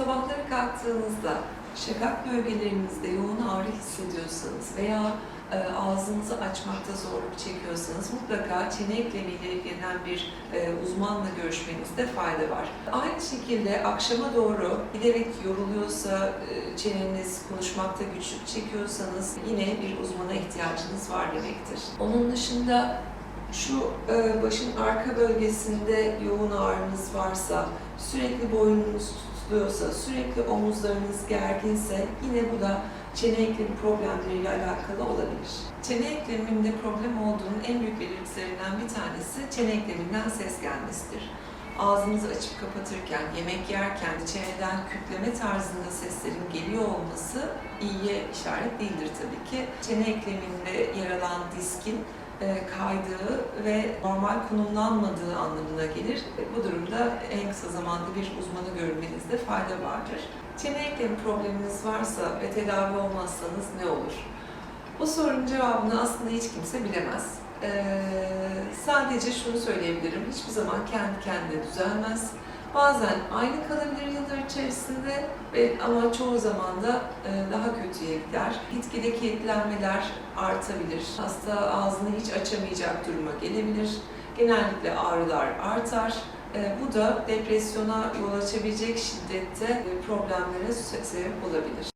Sabahları kalktığınızda şakak bölgelerinizde yoğun ağrı hissediyorsanız veya e, ağzınızı açmakta zorluk çekiyorsanız mutlaka çene eklemiyle ilgilenen bir e, uzmanla görüşmenizde fayda var. Aynı şekilde akşama doğru giderek yoruluyorsa, e, çeneniz konuşmakta güçlük çekiyorsanız yine bir uzmana ihtiyacınız var demektir. Onun dışında şu e, başın arka bölgesinde yoğun ağrınız varsa, sürekli boynunuz tutuluyorsa, sürekli omuzlarınız gerginse yine bu da çene eklemi problemleriyle alakalı olabilir. Çene ekleminde problem olduğunun en büyük belirtilerinden bir tanesi çene ekleminden ses gelmesidir. Ağzınızı açıp kapatırken, yemek yerken çeneden kütleme tarzında seslerin geliyor olması iyiye işaret değildir tabii ki. Çene ekleminde yer alan diskin e, kaydığı ve normal konumlanmadığı anlamına gelir. E, Bu durumda en kısa zamanda bir uzmanı görmenizde fayda vardır. Çene eklemi probleminiz varsa ve tedavi olmazsanız ne olur? Bu sorunun cevabını aslında hiç kimse bilemez. Ee, sadece şunu söyleyebilirim, hiçbir zaman kendi kendine düzelmez. Bazen aynı kalabilir yıllar içerisinde ve ama çoğu zaman da e, daha kötüye gider. Gitgide kilitlenmeler artabilir. Hasta ağzını hiç açamayacak duruma gelebilir. Genellikle ağrılar artar. E, bu da depresyona yol açabilecek şiddette e, problemlere sebep olabilir.